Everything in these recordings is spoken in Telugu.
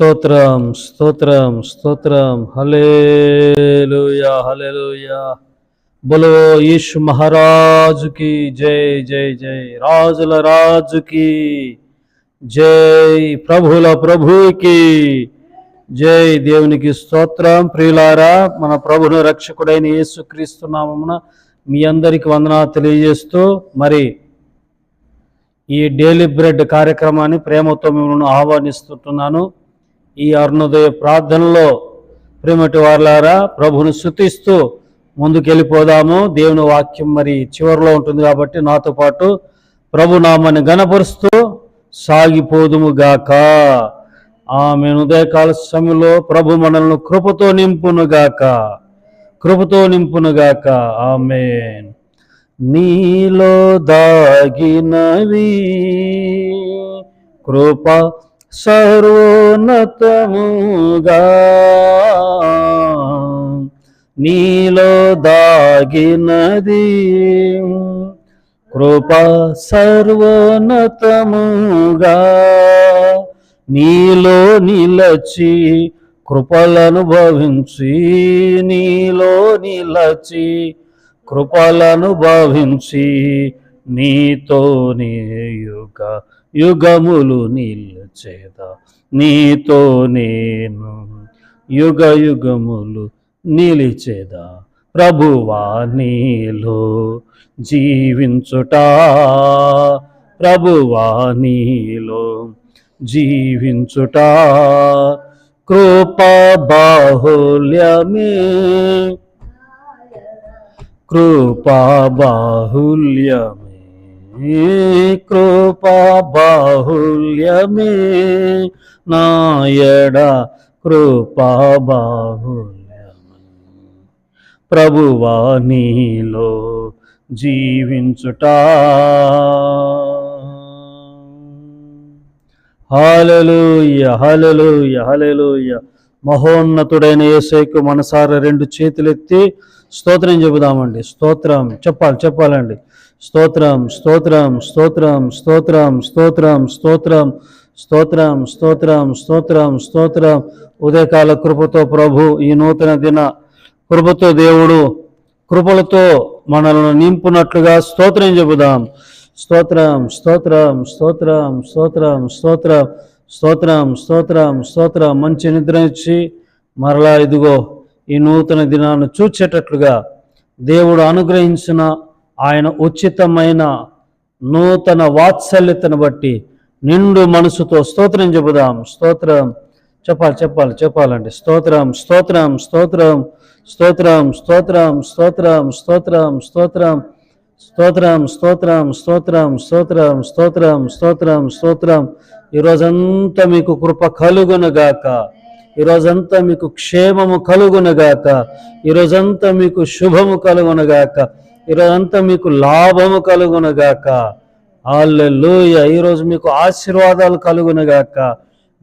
స్తోత్రం స్తోత్రం స్తోత్రం. హలేలుయా హలేలుయా బులో ఈశ్ మహారాజుకి జై జై జై. రాజుల రాజుకి జై. ప్రభుల ప్రభుకి జై. దేవునికి స్తోత్రం. ప్రియులారా మన ప్రభును రక్షకుడైన యేసుక్రీస్తు నామమున మీ అందరికి వందనా తెలియజేస్తూ మరి ఈ డైలీ బ్రెడ్ కార్యక్రమాన్ని ప్రేమతో మిమ్మల్ని ఆహ్వానిస్తుంటున్నాను. ఈ అరుణోదయ ప్రార్థనలో ప్రేమటి వారులారా ప్రభుని శృతిస్తూ ముందుకెళ్ళిపోదాము. దేవుని వాక్యం మరి చివరిలో ఉంటుంది కాబట్టి నాతో పాటు ప్రభు నామాన్ని గణపరుస్తూ సాగిపోదుము గాక ఆమె ఉదయకాల సమయంలో ప్రభు మనల్ని కృపతో నింపును గాక కృపతో నింపునుగాక. గాక నీలో దాగినవి కృప సర్వోన్నతముగా నీలో దాగినది? కృప సర్వోన్నతముగా నీలో నిలచి కృపలనుభవించి నీలో నిలచి కృపలనుభవించి నీతో నీతోనే యుగ యుగములు నిల్చేద? నీతో నేను యుగ యుగములు నిలిచేదా? ప్రభువా నీలో జీవించుట? ప్రభువా నీలో జీవించుట? కృప బాహుల్యమే. కృపా బాహుల్యమే. కృపా బాహుల్యమే. నాయడ కృపా బాహుల్యమే. ప్రభువా నీలో జీవించుట. Hallelujah hallelujah hallelujah. మహోన్నతుడైన ఏసైకు మనసార రెండు చేతులెత్తి స్తోత్రం చెబుదామండి. స్తోత్రం చెప్పాలి చెప్పాలండి. స్తోత్రం స్తోత్రం స్తోత్రం స్తోత్రం స్తోత్రం స్తోత్రం స్తోత్రం స్తోత్రం స్తోత్రం స్తోత్రం ఉదయకాల కృపతో ప్రభు ఈ నూతన దిన కృపతో దేవుడు కృపలతో మనల్ని నింపునట్లుగా స్తోత్రం చెబుదాం స్తోత్రం స్తోత్రం స్తోత్రం స్తోత్రం స్తోత్రం స్తోత్రం స్తోత్రం స్తోత్రం మంచి నిద్ర ఇచ్చి మరలా ఇదిగో ఈ నూతన దినాన్ని చూచేటట్లుగా దేవుడు అనుగ్రహించిన ఆయన ఉచితమైన నూతన వాత్సల్యతను బట్టి నిండు మనసుతో స్తోత్రం చెబుదాం స్తోత్రం చెప్పాలి చెప్పాలి చెప్పాలండి స్తోత్రం స్తోత్రం స్తోత్రం స్తోత్రం స్తోత్రం స్తోత్రం స్తోత్రం స్తోత్రం స్తోత్రం స్తోత్రం స్తోత్రం స్తోత్రం స్తోత్రం స్తోత్రం స్తోత్రం ఈరోజంతా మీకు కృప కలుగునుగాక ఈరోజంతా మీకు క్షేమము కలుగునుగాక ఈరోజంతా మీకు శుభము కలుగునుగాక ఈరోజంతా మీకు లాభము కలుగునుగాక అల్లెలూయ ఈరోజు మీకు ఆశీర్వాదాలు కలుగునుగాక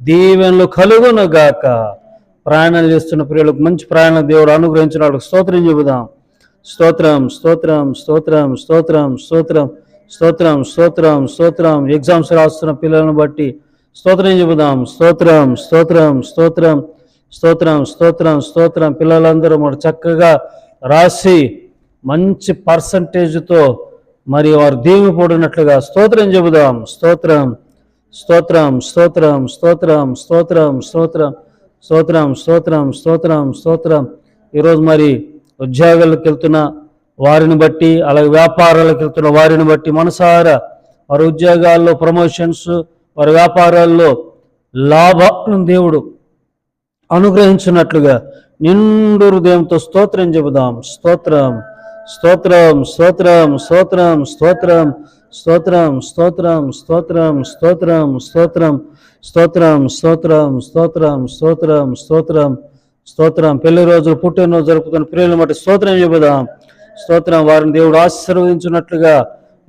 దీవెనలు కలుగునుగాక ప్రయాణాలు చేస్తున్న ప్రియులకు మంచి ప్రయాణం దేవుడు అనుగ్రహించిన వాళ్ళకి స్తోత్రం చెబుదాం స్తోత్రం స్తోత్రం స్తోత్రం స్తోత్రం స్తోత్రం స్తోత్రం స్తోత్రం స్తోత్రం ఎగ్జామ్స్ రాస్తున్న పిల్లలను బట్టి స్తోత్రం చెబుదాం స్తోత్రం స్తోత్రం స్తోత్రం స్తోత్రం స్తోత్రం స్తోత్రం పిల్లలందరూ మరి చక్కగా రాసి మంచి పర్సంటేజ్తో మరి వారు దీవిపడినట్లుగా స్తోత్రం చెబుదాం. స్తోత్రం స్తోత్రం స్తోత్రం స్తోత్రం స్తోత్రం స్తోత్రం స్తోత్రం స్తోత్రం స్తోత్రం స్తోత్రం. ఈరోజు మరి ఉద్యోగాలకు వెళ్తున్న వారిని బట్టి అలాగే వ్యాపారాలకు వెళ్తున్న వారిని బట్టి మనసారా వారి ఉద్యోగాల్లో ప్రమోషన్స్ వారి వ్యాపారాల్లో లాభం దేవుడు అనుగ్రహించినట్లుగా నిండు హృదయంతో స్తోత్రం చెబుదాం. స్తోత్రం. స్తోత్రం స్తోత్రం స్తోత్రం స్తోత్రం స్తోత్రం స్తోత్రం స్తోత్రం స్తోత్రం స్తోత్రం స్తోత్రం స్తోత్రం స్తోత్రం స్తోత్రం స్తోత్రం స్తోత్రం పెళ్ళి రోజులు పుట్టినరోజు జరుపుతున్న ప్రియులను బట్టి స్తోత్రం చెబుదాం స్తోత్రం వారిని దేవుడు ఆశీర్వదించినట్లుగా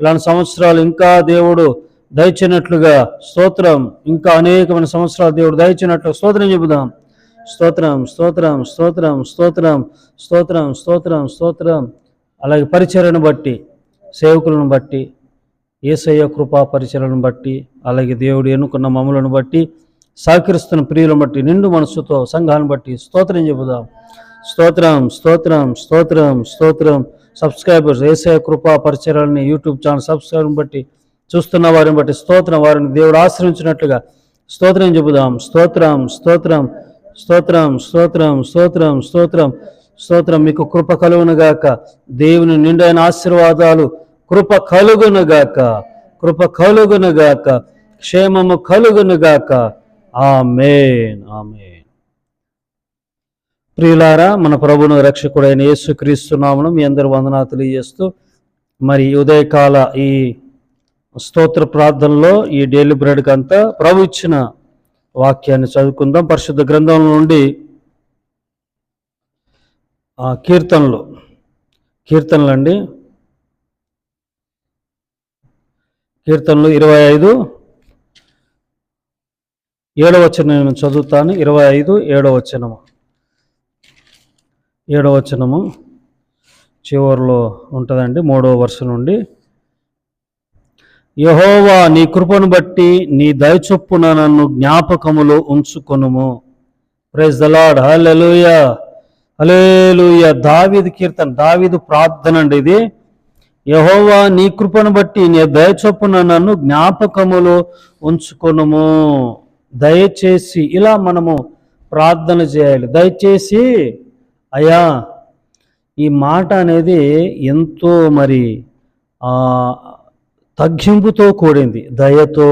ఇలాంటి సంవత్సరాలు ఇంకా దేవుడు దయచినట్లుగా స్తోత్రం ఇంకా అనేకమైన సంవత్సరాలు దేవుడు దయచినట్లు స్తోత్రం చెబుదాం స్తోత్రం స్తోత్రం స్తోత్రం స్తోత్రం స్తోత్రం స్తోత్రం స్తోత్రం అలాగే పరిచర్యను బట్టి సేవకులను బట్టి ఏసయ్య కృపా పరిచర్యను బట్టి అలాగే దేవుడు ఎన్నుకున్న మమ్మలను బట్టి సహకరిస్తున్న ప్రియులను బట్టి నిండు మనసుతో సంఘాన్ని బట్టి స్తోత్రం చెబుదాం. స్తోత్రం స్తోత్రం స్తోత్రం స్తోత్రం. సబ్స్క్రైబర్స్ ఏసయ కృపా పరిచయాలని యూట్యూబ్ ఛానల్ సబ్స్క్రైబర్ని బట్టి చూస్తున్న వారిని బట్టి స్తోత్రం వారిని దేవుడు ఆశ్రయించినట్లుగా స్తోత్రం చెబుదాం. స్తోత్రం స్తోత్రం స్తోత్రం స్తోత్రం స్తోత్రం స్తోత్రం. స్తోత్రం. మీకు కృప కలుగునుగాక దేవుని నిండైన ఆశీర్వాదాలు కృప కలుగునుగాక కృప కలుగునుగాక క్షేమము కలుగునుగాక ఆమెన్. ఆమెన్. ప్రియులారా మన ప్రభును రక్షకుడైన యేసుక్రీస్తునామను మీ అందరు వందనాలు తెలియజేస్తూ మరి ఉదయకాల ఈ స్తోత్ర ప్రార్థనలో ఈ డైలీ బ్రెడ్కి అంతా ప్రభు ఇచ్చిన వాక్యాన్ని చదువుకుందాం. పరిశుద్ధ గ్రంథం నుండి కీర్తనలు. కీర్తనలు అండి. కీర్తనలు ఇరవై ఐదు. ఏడవ వచనం నేను చదువుతాను. ఇరవై ఐదు ఏడవ వచనము. ఏడవ వచనము చివరిలో ఉంటుందండి మూడవ వరుస నుండి. యహోవా నీ కృపను బట్టి నీ దయచొప్పున నన్ను జ్ఞాపకములో ఉంచుకొనుము. Praise the lord lord hallelujah hallelujah దావీదు కీర్తన దావీదు ప్రార్థన అండి ఇది. యహోవా నీ కృపను బట్టి నీ దయచొప్పున నన్ను జ్ఞాపకములో ఉంచుకొనుము. దయచేసి ఇలా మనము ప్రార్థన చేయాలి. దయచేసి అయ్యా ఈ మాట అనేది ఎంతో మరి తగ్గింపుతో కూడింది దయతో.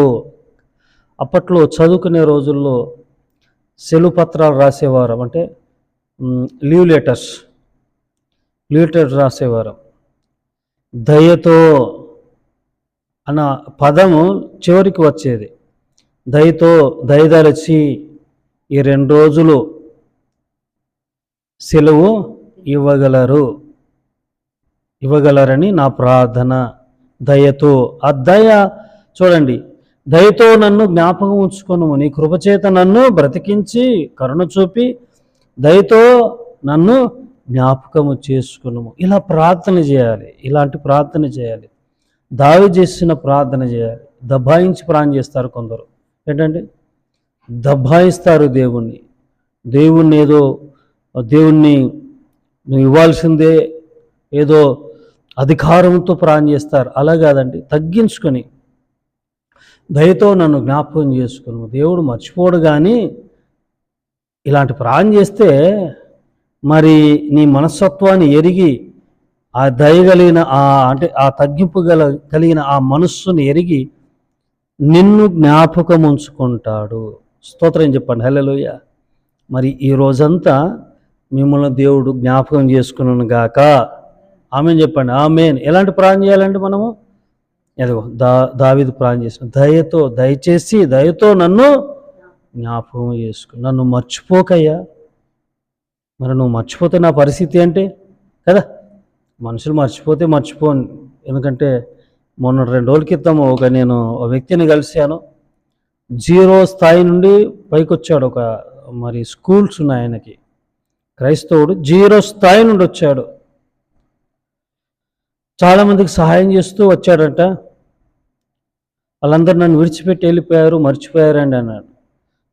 అప్పట్లో చదువుకునే రోజుల్లో సెలుపత్రాలు రాసేవారు. అంటే లీవ్ లెటర్స్. లీవ్ లెటర్స్ రాసేవారు. దయతో అన్న పదము చివరికి వచ్చేది. దయతో దయదలచి ఈ రెండు రోజులు సెలవు ఇవ్వగలరు. ఇవ్వగలరని నా ప్రార్థన. దయతో ఆ దయ చూడండి. దయతో నన్ను జ్ఞాపకం ఉంచుకొను నీ కృపచేత నన్ను బ్రతికించి కరుణ చూపి దయతో నన్ను జ్ఞాపకము చేసుకున్నాము ఇలా ప్రార్థన చేయాలి. ఇలాంటి ప్రార్థన చేయాలి. దావి చేసిన ప్రార్థన చేయాలి. దబాయించి ప్రాణం చేస్తారు కొందరు. ఏంటంటే దబాయిస్తారు దేవుణ్ణి. దేవుణ్ణి ఏదో దేవుణ్ణి నువ్వు ఇవ్వాల్సిందే ఏదో అధికారంతో ప్రాణం చేస్తారు. అలా కాదండి. తగ్గించుకొని దయతో నన్ను జ్ఞాపకం చేసుకున్నాము దేవుడు మర్చిపోడు కానీ ఇలాంటి ప్రాణం చేస్తే మరి నీ మనస్తత్వాన్ని ఎరిగి ఆ దయ కలిగిన ఆ అంటే ఆ తగ్గింపు గల కలిగిన ఆ మనస్సుని ఎరిగి నిన్ను జ్ఞాపకం ఉంచుకుంటాడు. స్తోత్రం చెప్పండి. హలోయ మరి ఈ రోజంతా మిమ్మల్ని దేవుడు జ్ఞాపకం చేసుకున్నాను గాక. ఆమె చెప్పండి. ఆమెన్. ఎలాంటి ప్రాణం చేయాలండి మనము? ఏదో దా దావిది ప్రాణం చేసిన దయతో దయచేసి దయతో నన్ను జ్ఞాపకం చేసుకుని నన్ను మర్చిపోకయ్యా. మరి నువ్వు మర్చిపోతే నా పరిస్థితి ఏంటి? కదా? మనుషులు మర్చిపోతే మర్చిపోను. ఎందుకంటే మొన్న రెండు రోజుల క్రితం ఒక నేను ఒక వ్యక్తిని కలిశాను. జీరో స్థాయి నుండి పైకి వచ్చాడు ఒక మరి స్కూల్స్ ఉన్నాయి ఆయనకి. క్రైస్తవుడు జీరో స్థాయి నుండి వచ్చాడు. చాలామందికి సహాయం చేస్తూ వచ్చాడంట. వాళ్ళందరూ నన్ను విడిచిపెట్టి వెళ్ళిపోయారు మర్చిపోయారండి అన్నాడు.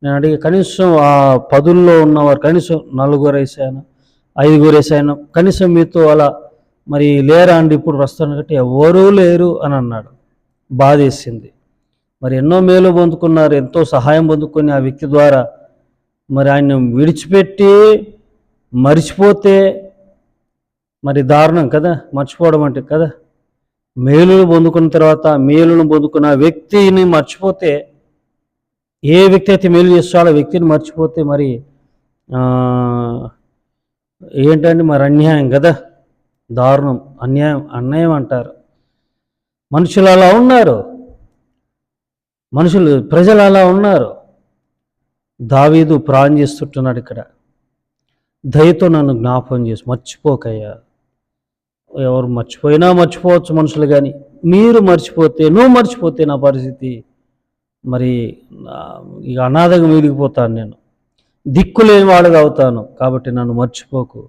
నేను అడిగి కనీసం ఆ పదుల్లో ఉన్నవారు కనీసం నలుగురు వేసాను ఐదుగురు వేసాను కనీసం మీతో అలా మరి లేరా అండి ఇప్పుడు వస్తాను అంటే ఎవరూ లేరు అని అన్నాడు. బాధేసింది. మరి ఎన్నో మేలు పొందుకున్నారు ఎంతో సహాయం పొందుకొని ఆ వ్యక్తి ద్వారా మరి ఆయన విడిచిపెట్టి మరిచిపోతే మరి దారుణం కదా మర్చిపోవడం అంటే కదా. మేలును పొందుకున్న తర్వాత మేలును పొందుకున్న ఆ వ్యక్తిని మర్చిపోతే ఏ వ్యక్తి అయితే మేలు చేస్తాడో ఆ వ్యక్తిని మర్చిపోతే మరి ఏంటంటే మరి అన్యాయం కదా? దారుణం. అన్యాయం అన్యాయం అంటారు. మనుషులు అలా ఉన్నారు. మనుషులు ప్రజలు అలా ఉన్నారు. దావీదు ప్రాణం చేస్తుంటున్నాడు ఇక్కడ. దయతో నన్ను జ్ఞాపకం చేసి మర్చిపోకయ్యా. ఎవరు మర్చిపోయినా మర్చిపోవచ్చు మనుషులు కానీ మీరు మర్చిపోతే నువ్వు మర్చిపోతే నా పరిస్థితి మరి ఇక అనాథగా మిగిలిపోతాను నేను. దిక్కులేని వాడుగా అవుతాను. కాబట్టి నన్ను మర్చిపోకు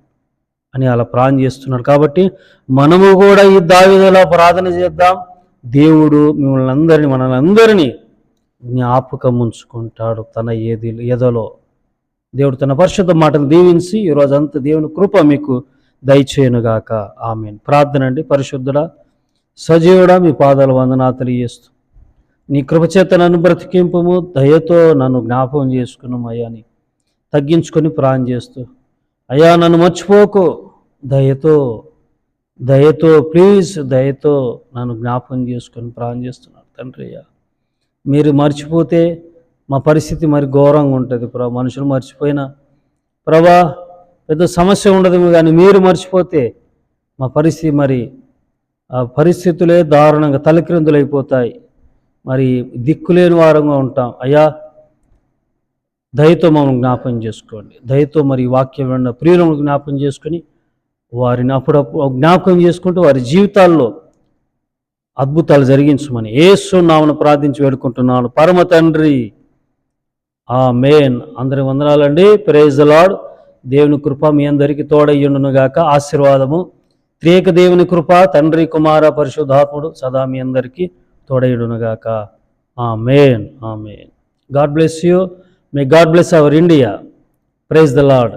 అని అలా ప్రాణం చేస్తున్నాడు. కాబట్టి మనము కూడా ఈ దావిదలా ప్రార్థన చేద్దాం. దేవుడు మిమ్మల్ని అందరినీ మనల్ని అందరినీ జ్ఞాపకం ఉంచుకుంటాడు తన ఏది ఎదలో. దేవుడు తన పరిశుద్ధ మాటను దీవించి ఈ రోజంతా దేవుని కృప మీకు దయచేయనుగాక. ఆమె ప్రార్థన అండి పరిశుద్ధుడా సజీవుడా మీ పాదాల వందనా తెలియజేస్తూ నీ కృపచేత నన్ను బ్రతికింపము దయతో నన్ను జ్ఞాపకం చేసుకున్నాం అయ్యాని తగ్గించుకొని ప్రాణం చేస్తూ అయ్యా నన్ను మర్చిపోకు. దయతో దయతో ప్లీజ్ దయతో నన్ను జ్ఞాపకం చేసుకొని ప్రాణం చేస్తున్నాడు తండ్రి అయ్యా. మీరు మర్చిపోతే మా పరిస్థితి మరి ఘోరంగా ఉంటుంది ప్రభా. మనుషులు మర్చిపోయినా ప్రభా పెద్ద సమస్య ఉండదు కానీ మీరు మర్చిపోతే మా పరిస్థితి మరి ఆ పరిస్థితులే దారుణంగా తలక్రిందులైపోతాయి. మరి దిక్కులేని వారంగా ఉంటాం. అయ్యా దయతో మమ్మల్ని జ్ఞాపం చేసుకోండి. దయతో మరి వాక్యం విన్న ప్రియులను జ్ఞాపం చేసుకొని వారిని అప్పుడప్పుడు జ్ఞాపకం చేసుకుంటూ వారి జీవితాల్లో అద్భుతాలు జరిగించమని ఏసు నామను ప్రార్థించి వేడుకుంటున్నాను. పరమ తండ్రి ఆ మేన్ అందరి వందనాలండి. ప్రైజ్ లాడ్ దేవుని కృప మీ అందరికీ తోడయ్యుండును గాక. ఆశీర్వాదము. త్రేక దేవుని కృప తండ్రి కుమార పరిశుద్ధాత్ముడు సదా మీ అందరికీ తోడయుడునుగాక. Amen amen God bless you. May God bless our India. Praise the lord